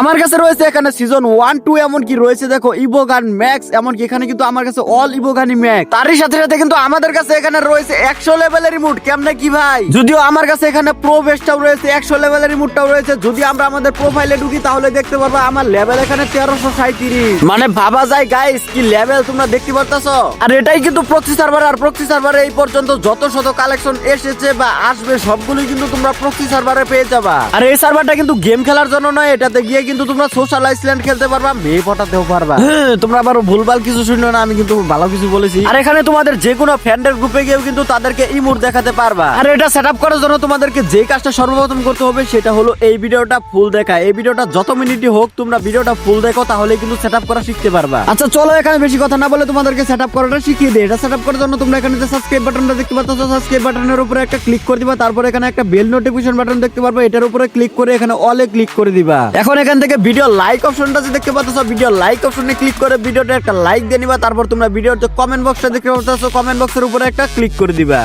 আমার কাছে রয়েছে এখানে সিজন ওয়ান টু এমনকি রয়েছে দেখো ইবোগান ম্যাক্স এমনকি এখানে কিন্তু আমার কাছে অল ইবোগানি ম্যাক্স তারই সাথে সাথে কিন্তু আমাদের কাছে এখানে রয়েছে একশো লেভেলের রিমোট কেমনে কি ভাই? যদিও আমার কাছে এখানে প্রো বেস্টটাও রয়েছে, একশো লেভেলের রিমোটটাও রয়েছে, যদি আমরা আমাদের প্রোফাইলে ঢুকি তাহলে দেখতে পারব আমার লেভেল এখানে তেরোশো সাঁত্রিশ মানে ভাবা যায় গাইস কি লেভেল তোমরা দেখতে পারতাছো? আর এটাই কিন্তু প্রক্সি সার্ভার আর প্রক্সি সার্ভারে এই পর্যন্ত যত শত কালেকশন এসেছে বা আসবে, সবগুলোই কিন্তু তোমরা প্রক্সি সার্ভারে পেয়ে যাবা। আর এই সার্ভারটা কিন্তু গেম খেলার জন্য নয়, এটাতে গিয়ে কিন্তু তোমরা সোশ্যাল আইসল্যান্ড খেলতে পারবা মেয়ে পটাতেও পারবা। হ্যাঁ, তোমরা আবার ভুলভাল কিছু শুনো না আমি কিন্তু ভালো কিছু বলেছি। আর এখানে তোমাদের যে কোনো ফ্রেন্ডের গ্রুপে গিয়েও কিন্তু তাদেরকে ইমোট দেখাতে পারবা। আর এটা সেট আপ করার জন্য তোমাদেরকে যে কাজটা সর্বপ্রথম করতে হবে সেটা হলো এই ভিডিওটা ফুল দেখা। এই ভিডিওটা যত মিনিটই হোক তোমরা ভিডিওটা ফুল দেখো তাহলে কিন্তু সেট আপ করা শিখতে পারবা। আচ্ছা চলো এখানে বেশি কথা না বলে তোমাদেরকে সেট আপ করাটা শিখিয়ে দিই। এটা সেট আপ করার জন্য তোমরা এখানে যে সাবস্ক্রাইব বাটনটা দেখতে পাচ্ছ সাবস্ক্রাইব বাটনের উপরে একটা ক্লিক করে দিবা। তারপর এখানে একটা বেল নোটিফিকেশন বাটন দেখতে পারবে। এটার উপরে ক্লিক করে এখানে অলে ক্লিক করে দিবা। এখন এখান থেকে ভিডিও লাইক অপশনটা যে দেখতে পাচ্ছ ভিডিও লাইক অপশনে ক্লিক করে ভিডিওটা একটা লাইক দিয়ে নিবা, তারপর তোমরা ভিডিওর যে কমেন্ট বক্সটা দেখতে পাচ্ছ কমেন্ট বক্সের উপরে একটা ক্লিক করে দিবা।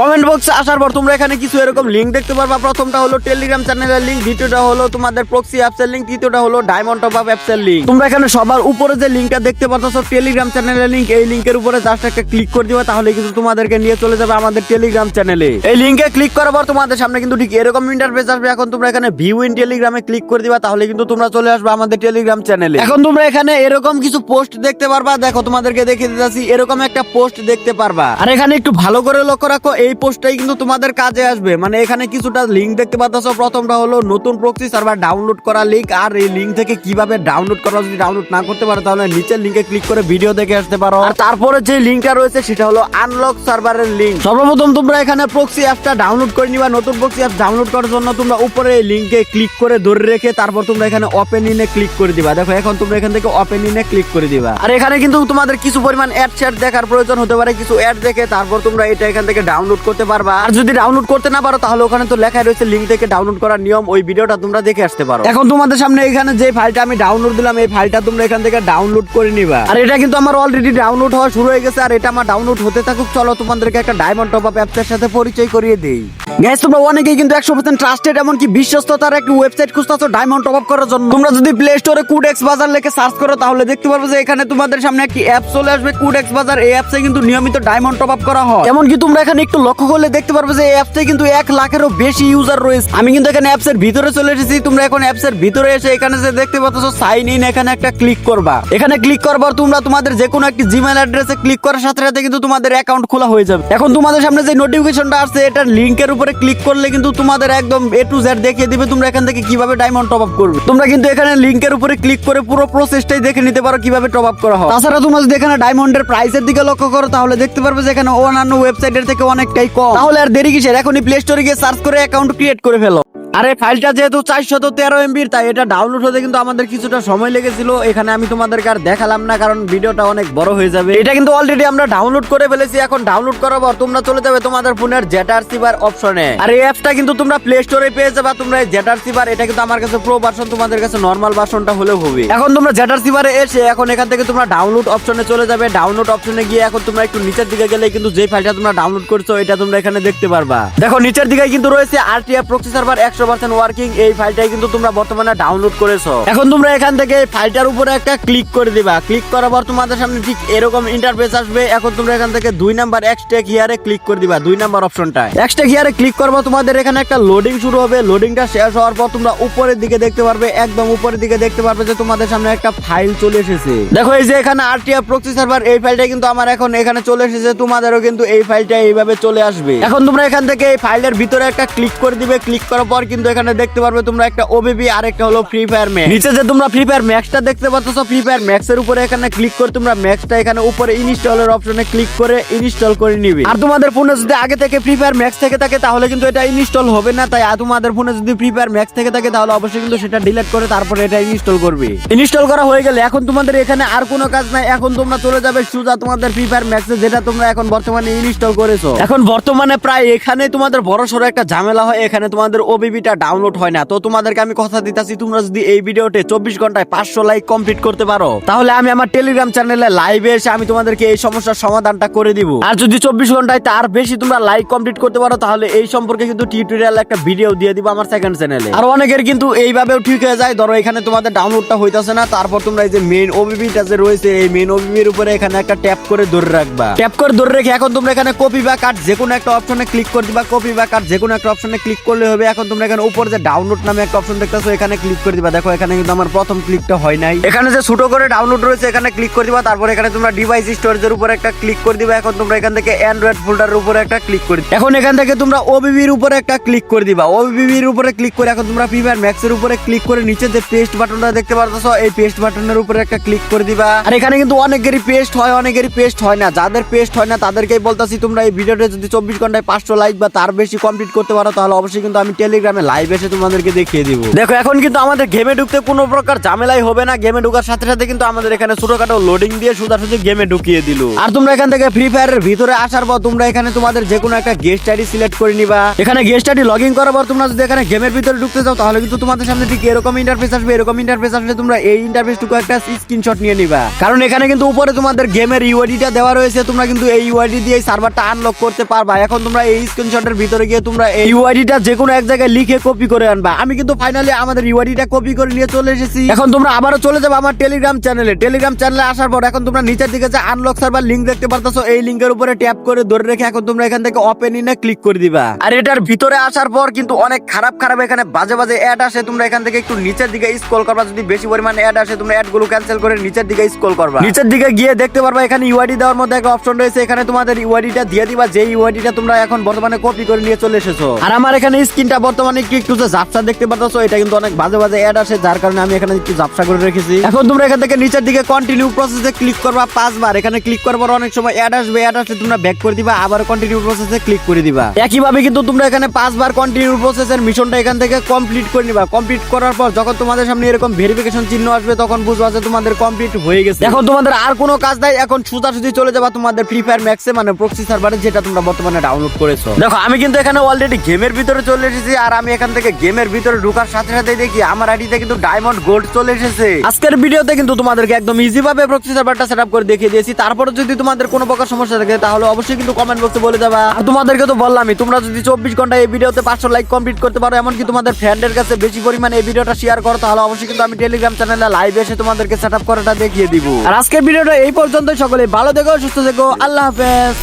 কমেন্ট বক্সে আসার পর তোমরা এখানে কিছু এরকম লিঙ্ক দেখতে পারবা। প্রথমটা হলো টেলিগ্রাম চ্যানেলের লিঙ্ক দ্বিতীয়টা হলো তোমাদের প্রক্সি অ্যাপসের লিঙ্ক তৃতীয়টা হলো ডায়মন্ড টপ আপ অ্যাপসের লিঙ্ক তোমরা এখানে সবার উপরে যে লিঙ্কটা দেখতে পাচ্ছ টেলিগ্রাম চ্যানেলের লিঙ্ক এই লিঙ্কের উপরে জাস্ট একটা ক্লিক করে দিবা, তাহলে কিন্তু তোমাদেরকে নিয়ে চলে যাবে আমাদের টেলিগ্রাম চ্যানেলে এই লিঙ্কে ক্লিক করার পর তোমাদের সামনে কিন্তু ঠিক এরকম ইন্টারফেস আসবে। এখন তোমরা এখানে ভিউ ইন টেলিগ্রামে ক্লিক করে দিবা, তাহলে কিন্তু তোমরা চলে আসবে আমাদের টেলিগ্রাম চ্যানেলে এখন তোমরা এখানে এরকম কিছু পোস্ট দেখতে পারবা, দেখো তোমাদেরকে দেখিয়ে দিতেছি, এরকম একটা পোস্ট দেখতে পারবা। আর এখানে একটু ভালো করে লক্ষ্য রাখো এই পোস্টটাই কিন্তু তোমাদের কাজে আসবে। মানে এখানে কিছুটা লিঙ্ক দেখতে পাচ্ছ। প্রথমটা হলো নতুন প্রক্সি সার্ভার ডাউনলোড করা লিঙ্ক আর এই লিঙ্ক থেকে কীভাবে ডাউনলোড করা যদি ডাউনলোড না করতে পারো, তাহলে নিচের লিঙ্কে ক্লিক করে ভিডিও দেখে আসতে পারো। আর তারপরে যে লিঙ্কটা রয়েছে, সেটা হলো আনলক সার্ভারের লিঙ্ক সর্বপ্রথম তোমরা এখানে প্রক্সি অ্যাপটা ডাউনলোড করে নিবা। নতুন প্রক্সি অ্যাপ ডাউনলোড করার জন্য তোমরা উপরে এই লিঙ্কে ক্লিক করে ধরে রেখে তারপর তোমরা এখানে ওপেন ইনে ক্লিক করে দিবা। দেখো, এখন তোমরা এখান থেকে ওপেন ইনে ক্লিক করে দিবা। আর এখানে কিন্তু তোমাদের কিছু পরিমাণ অ্যাড চ্যাট দেখার প্রয়োজন হতে পারে। কিছু অ্যাড দেখে তারপর তোমরা এটা এখান থেকে ডাউনলোড করতে পারবা। আর যদি ডাউনলোড করতে না পারো, তাহলে ওখানে তো লেখা রয়েছে লিঙ্ক থেকে ডাউনলোড করার নিয়ম। ওই ভিডিওটা তোমরা দেখে আসতে পারো। এখন তোমাদের সামনে এখানে যে ফাইলটা আমি ডাউনলোড দিলাম, এই ফাইলটা তোমরা এখান থেকে ডাউনলোড করে নিবা। আর এটা কিন্তু আমার অলরেডি ডাউনলোড হওয়া শুরু হয়ে গেছে, আর এটা আমার ডাউনলোড হতে থাকুক। চলো তোমাদেরকে একটা ডায়মন্ড টপ আপ অ্যাপসের সাথে পরিচয় করিয়ে দেই। গ্যাস তোমরা অনেকেই কিন্তু একশো পার্সেন্ট ট্রাস্টেড এমনকি বিশ্বস্ততার একটা ওয়েবসাইট খুঁজতেছো ডায়মন্ড টপ আপ করার জন্য। তোমরা যদি প্লে স্টোরে কুড এক্স বাজার লেখে সার্চ করো, তাহলে দেখতে পারবে যে এখানে তোমাদের সামনে একটি অ্যাপ চলে আসবে। কুড এক্স বাজার এই অ্যাপসে কিন্তু নিয়মিত ডায়মন্ড টপ আপ করা হয়। এমনকি তোমরা এখানে একটু লক্ষ্য করলে দেখতে পারবে যে এই অ্যাপসে কিন্তু এক লাখেরও বেশি ইউজার রয়েছে। আমি কিন্তু এখানে অ্যাপস এর ভিতরে চলে এসেছি। তোমরা এখন অ্যাপস এর ভিতরে এসে এখানে যে দেখতে পাচ্ছ সাইন ইন এখানে একটা ক্লিক করবা। এখানে ক্লিক করবার তোমরা তোমাদের যে কোনো একটি জিমেল অ্যাড্রেসে ক্লিক করার সাথে সাথে কিন্তু তোমাদের অ্যাকাউন্ট খোলা হয়ে যাবে। এখন তোমাদের সামনে যে নোটিফিকেশনটা আসছে এটা লিংকের উপরে ক্লিক করলে কিন্তু তোমাদের একদম এ টু জেড দেখিয়ে দিবে তোমরা এখান থেকে কীভাবে ডায়মন্ড টপ আপ করবে। তোমরা কিন্তু এখানে লিঙ্কের উপরে ক্লিক করে পুরো প্রসেসটাই দেখে নিতে পারো কীভাবে টপ আপ করা হয়। তাছাড়া তোমরা যদি এখানে ডায়মন্ডের প্রাইসের দিকে লক্ষ্য করো, তাহলে দেখতে পারবে যে এখানে অন্যান্য ওয়েবসাইটের থেকে অনেকটাই কম। তাহলে আর দেরি কিসের? এখনই প্লে স্টোরে গিয়ে সার্চ করে অ্যাকাউন্ট ক্রিয়েট করে ফেলো। আরে ফাইলটা যেহেতু চারশত তেরো এমবির, তাই এটা ডাউনলোড হতে কিন্তু আমাদের কিছুটা সময় লেগেছিল। এখানে আমি তোমাদেরকে আর দেখালাম না, কারণ ভিডিওটা অনেক বড় হয়ে যাবে। এটা কিন্তু অলরেডি আমরা ডাউনলোড করে ফেলেছি, এখন ডাউনলোড করার পর তোমরা চলে যাবে তোমাদের ফোনের জেটার সিবার অপশনে। আর এই অ্যাপসটা কিন্তু তোমরা প্লে স্টোরে পেয়ে যাবে, তোমরা এই জেটার সিবার এটা কিন্তু আমার কাছে প্রো ভার্সন তোমাদের কাছে নর্মাল ভার্সনটা হলেও হবে। এখন তোমরা জেটার সিবারে এসে এখন এখান থেকে তোমরা ডাউনলোড অপশনে চলে যাবে। ডাউনলোড অপশনে গিয়ে এখন তোমরা একটু নিচের দিকে গেলে কিন্তু যে ফাইলটা তোমরা ডাউনলোড করছ, এটা তোমরা এখানে দেখতে পারবা। দেখো, নিচের দিকে কিন্তু রয়েছে আরটিএফ প্রক্সি সার্ভার একশো পার্সেন্ট ওয়ার্কিং এই ফাইলটাই কিন্তু তোমরা বর্তমানে ডাউনলোড করেছ। এখন তোমরা এখান থেকে ফাইলটার উপরে একটা ক্লিক করে দিবা। ক্লিক করার পর তোমাদের সামনে ঠিক এরকম ইন্টারফেস আসবে। এখন তোমরা এখান থেকে দুই নাম্বার এক্সটেক হিয়ারে ক্লিক করে দিবা, দুই নাম্বার অপশনটা এক্সটেক হিয়ারে ক্লিক করব তোমাদের এখানে একটা লোডিং শুরু হবে। লোডিংটা শেষ হওয়ার পর তোমরা উপরের দিকে দেখতে পারবে, একদম উপরের দিকে দেখতে পারবে যে তোমাদের সামনে একটা ফাইল চলে এসেছে। দেখো, এই যে এখানে আরটিএফ প্রক্সি সার্ভার এই ফাইলটা কিন্তু আমার এখন এখানে চলে এসেছে। তোমাদেরও কিন্তু এই ফাইলটা এইভাবে চলে আসবে। এখন তোমরা এখান থেকে এই ফাইলের ভিতরে একটা ক্লিক করে দিবে। ক্লিক করার পর কিন্তু এখানে দেখতে পারবে তোমরা একটা ওবিবি আর একটা হলো ফ্রি ফায়ার ম্যাক্স নিচে যে তোমরা ফ্রি ফায়ার ম্যাক্সটা দেখতে পাচ্ছ ফ্রি ফায়ার ম্যাক্স এর উপরে এখানে ক্লিক করে তোমরা ম্যাক্সটা এখানে উপরে ইনস্টলের অপশনে ক্লিক করে ইনস্টল করে নিবে। আর তোমাদের ফোনে যদি আগে থেকে ফ্রি ফায়ার ম্যাক্স থেকে থাকে, তাহলে কিন্তু এটা ইনস্টল হবে না। তাই তোমাদের ফোনে যদি ফ্রি ফায়ার ম্যাক্স থেকে থাকে, তাহলে অবশ্যই কিন্তু সেটা ডিলিট করে তারপরে এটা ইনস্টল করবে। ইনস্টল করা হয়ে গেলে এখন তোমাদের এখানে আর কোনো কাজ নাই। এখন তোমরা চলে যাবে সুজা তোমাদের ফ্রি ফায়ার ম্যাক্সে যেটা তোমরা এখন বর্তমানে ইনস্টল করেছ। এখন বর্তমানে প্রায় এখানে তোমাদের বড় সড়ো একটা ঝামেলা হয়। এখানে তোমাদের ওবিবি ইউআইডিটা ডাউনলোড হয় না। তো তোমাদেরকে আমি কথা দিতেছি, তোমরা যদি এই ভিডিওতে চব্বিশ ঘন্টায় পাঁচশো লাইক কমপ্লিট করতে পারো, তাহলে আমি আমার টেলিগ্রাম চ্যানেলে লাইভে এসে আমি তোমাদেরকে এই সমস্যার সমাধানটা করে দিব। আর যদি চব্বিশ ঘন্টায় তার বেশি তোমরা লাইক কমপ্লিট করতে পারো, তাহলে এই সম্পর্কে কিন্তু টিউটোরিয়াল একটা ভিডিও দিয়ে দিব আমার সেকেন্ড চ্যানেলে আর অনেকের কিন্তু এইভাবেও ঠিক হয়ে যায়, ধরো এখানে তোমাদের ডাউনলোডটা হইতাছে না, তারপর তোমরা এই যে মেইন ওবিবিটা যে রয়েছে, এই মেইন ওবিবির উপরে এখানে একটা ট্যাপ করে ধরে রাখবা। ট্যাপ করে ধরে রেখে এখন তোমরা এখানে কপি বা কাট যে কোনো একটা অপশনে ক্লিক করে দিবা। কপি বা কাট যে কোনো একটা অপশনে ক্লিক করলে হবে, এখন তোমরা এখানে উপর যে ডাউনলোড নামে একটা অপশন দেখতেছো, এখানে ক্লিক করে দিবা। দেখো, এখানে কিন্তু আমার প্রথম ক্লিকটা হয় নাই। এখানে যে ছোট করে ডাউনলোড রয়েছে, এখানে ক্লিক করে দিবা। তারপর এখানে তোমরা ডিভাইস স্টোরেজের উপর একটা ক্লিক করে দিবা। এখন তোমরা এখান থেকে অ্যান্ড্রয়েড ফোল্ডারের উপরে একটা ক্লিক করে। এখন এখান থেকে তোমরা ওবিবির উপরে একটা ক্লিক করে দিবা। ওবিবির উপরে ক্লিক করে এখন তোমরা ফিভার ম্যাক্সের উপরে ক্লিক করে নিচে যে পেস্ট বাটনটা দেখতে পারতেছো, এই পেস্ট বাটনের উপরে একটা ক্লিক করে দিবা। আর এখানে কিন্তু অনেকেরই পেস্ট হয়, অনেকেরই পেস্ট হয় না। যাদের পেস্ট হয় না, তাদেরকেই বলতাছি, তোমরা এই ভিডিওটা যদি চব্বিশ ঘন্টায় পাঁচশো লাইক বা তার বেশি কমপ্লিট করতে পারো, তাহলে অবশ্যই কিন্তু আমি টেলিগ্রামে লাইভ এসে তোমাদেরকে দেখিয়ে দিব। দেখো, এখন কিন্তু আমাদের গেমে ঢুকতে কোনো প্রকার ঝামেলাই হবে না। গেমে ঢোকার সাথে সাথে কিন্তু আমাদের এখানে ছোটখাটো লোডিং দিয়ে সোজাসুজি গেমে ঢুকিয়ে দিল। আর তোমরা এখান থেকে ফ্রি ফায়ারের ভিতরে আসার পর তোমরা এখানে তোমাদের যে কোনো একটা গেস্ট আইডি সিলেক্ট করে নিবা। এখানে গেস্ট আইডি লগ ইন করার পর তোমরা যদি এখানে গেমের ভিতরে ঢুকতে যাও তাহলে কিন্তু তোমাদের সামনে ঠিক এরকম ইন্টারফেস আসবে। এরকম ইন্টারফেস আসলে তোমরা এই ইন্টারফেসটুকু একটা স্ক্রিনশট নিয়ে নিবা। কারণ এখানে কিন্তু উপরে তোমাদের গেমের ইউআইডিটা দেওয়া রয়েছে। তোমরা কিন্তু এই ইউআইডি দিয়ে সার্ভারটা আনলক করতে পারবা। এখন তোমরা এই স্ক্রিনশটের ভিতরে গিয়ে তোমরা এই ইউআইডিটা যে কোনো এক জায়গায় লিখে কপি করে আনবা? আমি কিন্তু ফাইনালি আমাদের ইউআইডিটা কপি করে নিয়ে চলে এসেছি। এখন তোমরা আবারও চলে যাবে আমার টেলিগ্রাম চ্যানেলে টেলিগ্রাম চ্যানেলে আসার পর এখন তোমরা নিচের দিকে যে আনলক সার্ভার লিংক দেখতে পারতেছো, এই লিংকের উপরে ট্যাপ করে ধরে রেখে এখন তোমরা এখান থেকে ওপেন ইনে ক্লিক করে দিবা। আর এটার ভিতরে আসার পর কিন্তু অনেক খারাপ খারাপ এখানে বাজে বাজে অ্যাড আসে। তোমরা এখান থেকে একটু নিচের দিকে স্ক্রল করবা। যদি বেশি পরিমাণ অ্যাড আসে, তোমরা অ্যাডগুলো ক্যান্সেল করে নিচের দিকে স্ক্রল করবা। নিচের দিকে গিয়ে দেখতে পারবা, এখানে ইউআইডি দেওয়ার মধ্যে একটা অপশন রয়েছে। এখানে তোমাদের ইউআইডিটা দিয়ে দিবা। যে ইউআইডিটা তোমরা এখন বর্তমানে কপি করে নিয়ে চলে এসেছ। আর আমার এখানে স্ক্রিনটা বর্তমানে একটু একটু যে ঝাপসা দেখতে পাচ্ছ এটা কিন্তু অনেক বাজে বাজে অ্যাড আসে, যার কারণে আমি এখানে একটু ঝাপসা করে রেখেছি। এখন তোমরা এখান থেকে নিচের দিকে কন্টিনিউ প্রসেসে ক্লিক করবা পাঁচবার। এখানে ক্লিক করার পর অনেক সময় অ্যাড আসবে অ্যাড আসলে তোমরা ব্যাক করে দিবা, আবার কন্টিনিউ প্রসেসে ক্লিক করে দিবা। একইভাবে কিন্তু তোমরা এখানে পাঁচবার কন্টিনিউ প্রসেসের মিশনটা এখান থেকে কমপ্লিট করে নিবা। কমপ্লিট করার পর যখন তোমাদের সামনে এরকম ভেরিফিকেশন চিহ্ন আসবে, তখন বুঝবা যে তোমাদের কমপ্লিট হয়ে গেছে। এখন তোমাদের আর কোনো কাজ নাই, এখন সোজাসুজি চলে যাবা তোমাদের ফ্রি ফায়ার ম্যাক্সে মানে প্রক্সি সার্ভারে যেটা তোমরা বর্তমানে ডাউনলোড করেছ। দেখো, আমি কিন্তু এখানে অলরেডি গেমের ভিতরে চলে এসেছি, আর এখান থেকে গেমের ভিতরে ঢোকার সাথে সাথে দেখি আমার আইডিতে কিন্তু ডায়মন্ড গোল্ড চলে এসেছে। আজকের ভিডিওতে কিন্তু তোমাদেরকে একদম ইজি ভাবে প্রক্সি সার্ভারটা সেটআপ করে দেখিয়ে দিয়েছি। তারপরে যদি তোমাদের কোনো প্রকার সমস্যা থাকে, তাহলে অবশ্যই কিন্তু কমেন্ট বক্সে বলে যাবা আর তোমাদেরকে তো বললামই, তোমরা যদি চব্বিশ ঘণ্টা এই ভিডিওতে পাঁচশো লাইক কমপ্লিট করতে পারো, এমনকি তোমাদের ফ্রেন্ডের কাছে বেশি পরিমাণে এই ভিডিওটা শেয়ার করো, তাহলে অবশ্যই কিন্তু আমি টেলিগ্রাম চ্যানেলে লাইভ এসে তোমাদেরকে সেটআপ করাটা দেখিয়ে দিব। আর আজকের ভিডিওটা এই পর্যন্ত সকলে ভালো থেকো, সুস্থ থেকো, আল্লাহ হাফেজ।